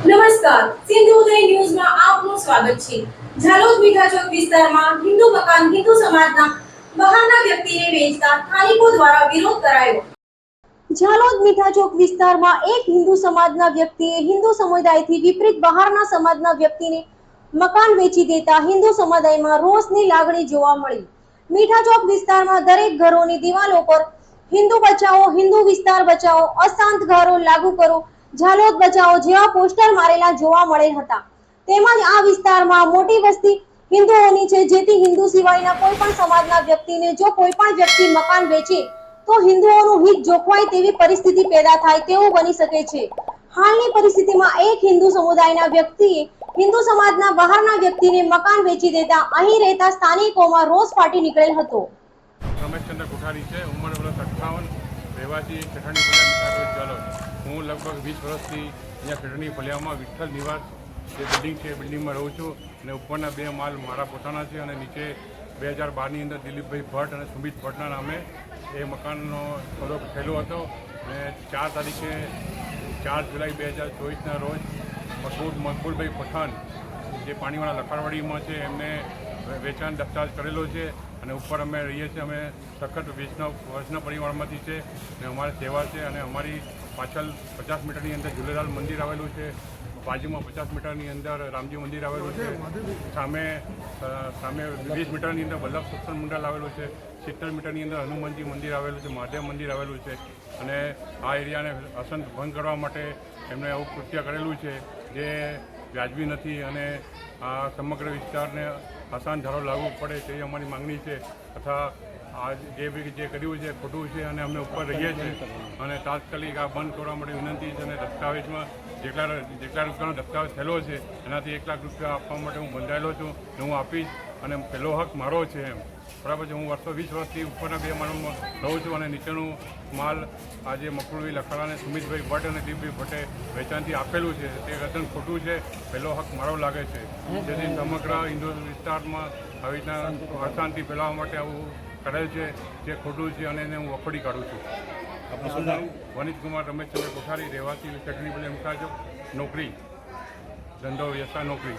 નમસ્કાર સિંધુદય ન્યૂઝમાં આપનું સ્વાગત છે. ઝાલોદ મીઠા ચોક વિસ્તારમાં હિન્દુ મકાન, હિન્દુ સમાજના બહારના વ્યક્તિને વેચતા સ્થાનિકો દ્વારા વિરોધ કરાયો. ઝાલોદ મીઠા ચોક વિસ્તારમાં એક હિન્દુ સમાજના વ્યક્તિએ હિન્દુ સમુદાયથી વિપરીત બહારના સમાજના વ્યક્તિને મકાન વેચી દેતા હિન્દુ સમુદાયમાં રોષની લાગણી જોવા મળી. મીઠા ચોક વિસ્તારમાં દરેક ઘરોની દિવાલો પર હિન્દુ બચાવો, હિન્દુ વિસ્તાર બચાવો, અશાંત ઘરો લાગુ કરો ઝાલોદ બચાવો જેવા પોસ્ટર મારેલા જોવા મળેલ હતા. તેમજ આ વિસ્તારમાં મોટી વસ્તી હિન્દુઓની છે જેથી હિન્દુ સિવાયના કોઈ પણ સમાજના વ્યક્તિને જો કોઈ પણ વ્યક્તિ મકાન વેચે, તો હિન્દુઓનું હિત જોખવાય તેવી પરિસ્થિતિ પેદા થાય તેવું બની શકે છે. હાલની પરિસ્થિતિમાં એક હિન્દુ સમુદાયના વ્યક્તિએ હિન્દુ સમાજના બહારના વ્યક્તિને મકાન વેચી દેતા અહીં રહેતા સ્થાનિકોમાં રોષ ફાટી નીકળેલ હતો. રમેશચંદ્ર કોઠારી છે, ઉંમર વર્ષ અઠ્ઠાવન. રહેવાસી ચઠાણી ફળિયા હું લગભગ વીસ વર્ષથી અહીંયા ચઠાણી ફળિયામાં વિઠ્ઠલ નિવાસ જે બિલ્ડિંગ છે એ બિલ્ડિંગમાં રહું છું અને ઉપરના બે માલ મારા પોતાના છે અને નીચે બે હજાર બારની અંદર દિલીપભાઈ ભટ્ટ અને સુમિત ભટ્ટના નામે એ મકાનનો સોદો થયેલો હતો અને ચાર તારીખે ચાર જુલાઈ બે હજાર ચોવીસના રોજ મકબૂલ મકબૂલભાઈ પઠાણ જે પાણીવાળા લખાણવાડીમાં છે એમને વેચાણ દસ્તાવેજ કરેલો છે અને ઉપર અમે રહીએ છીએ, અમે સખત વૈષ્ણવ વર્ષના પરિવારમાંથી છે અને અમારી સેવા છે અને અમારી પાછળ પચાસ મીટરની અંદર ઝૂલેલાલ મંદિર આવેલું છે, બાજુમાં પચાસ મીટરની અંદર રામજી મંદિર આવેલું છે, સામે સામે વીસ મીટરની અંદર વલ્લભ સત્સંગ મંડળ આવેલું છે, સિત્તેર મીટરની અંદર હનુમાનજી મંદિર આવેલું છે, મહાદેવ મંદિર આવેલું છે અને આ એરિયાને અસંત ભંગ કરવા માટે એમણે આવું કૃત્ય કરેલું છે, જે વ્યાજબી નથી અને આ સમગ્ર વિસ્તારને આસાન ધારો લાગુ પડે તેવી અમારી માંગણી છે તથા આ જે બી જે કર્યું છે, ખોટું છે અને અમે ઉપર રહીએ છીએ અને તાત્કાલિક આ બંધ કરવા માટે વિનંતી છે અને દસ્તાવેજમાં જેટલા જેટલા રૂપિયાનો દસ્તાવેજ થયેલો છે, એનાથી એક લાખ રૂપિયા આપવા માટે હું બંધાયેલો છું હું આપીશ. અને પહેલો હક મારો છે એમ. બરાબર છે, હું વર્ષો, વીસ વર્ષથી ઉપરના બે માળમાં રહું છું અને નીચેનું માલ આજે મકરુભાઈ લખાડા અને સુમિતભાઈ ભટ્ટ અને દીપભાઈ ભટ્ટે વેચાણથી આપેલું છે. તે તદ્દન ખોટું છે પહેલો હક મારો લાગે છે. જેથી સમગ્ર હિન્દુ વિસ્તારમાં આવી રીતના અશાંતિ ફેલાવવા માટે આવું કરેલ છે, જે ખોટું છે અને એને હું વખોડી કાઢું છું. આપનું શું નામ વનિત કુમાર રમેશચંદ્ર કોઠારી રહેવાસી ચટણી બોલે એમ નોકરી. ધંધો વ્યવસાય નોકરી.